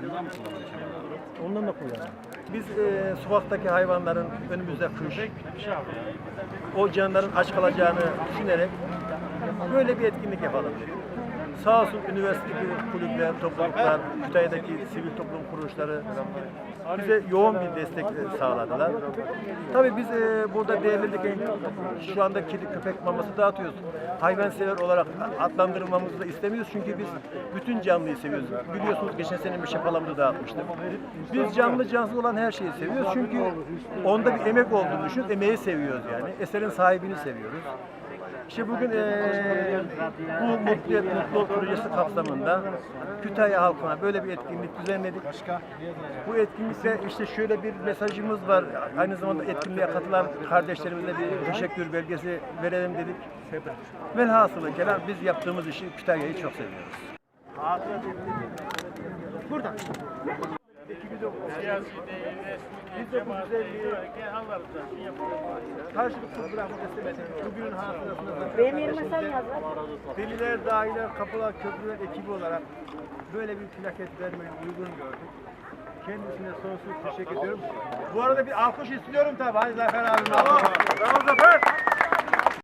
Şundan? Ondan da kullanalım. Biz e, sokaktaki hayvanların önümüzde kış, o canların aç kalacağını düşünerek böyle bir etkinlik yapalım. Sağ olsun üniversitedeki kulüpler, topluluklar, Kütahya'daki sivil toplum kuruluşları bize yoğun bir destek e, sağladılar. Tabii biz e, burada değerlendirirken şu anda kedi köpek maması dağıtıyoruz. Hayvansever olarak adlandırılmamızı da istemiyoruz çünkü biz bütün canlıyı seviyoruz. Biliyorsunuz geçen sene meşepalamızı dağıtmıştık. Biz canlı cansız olan her şeyi seviyoruz çünkü onda bir emek olduğunu düşün, emeği seviyoruz yani. Eserin sahibini seviyoruz. İşte bugün eee bu Mutluluk Mutluluk Projesi kapsamında Kütahya halkına böyle bir etkinlik düzenledik. Bu etkinlikte işte şöyle bir mesajımız var. Aynı zamanda etkinliğe katılan kardeşlerimize bir teşekkür belgesi verelim dedik. Velhasılı kelam biz yaptığımız işi Kütahya'yı çok seviyoruz. Burada. Karşılıklı bırakmak istemedik. Bugünün hatırasında Benim yerime sen yaz lan. Deliler, dahiler, kapılar, köprüler ekibi olarak böyle bir plaket vermeyi uygun gördük. Kendisine sonsuz teşekkür ediyorum. Bu arada bir alkış istiyorum tabii. Hadi Zafer abim. Bravo. Bravo Zafer.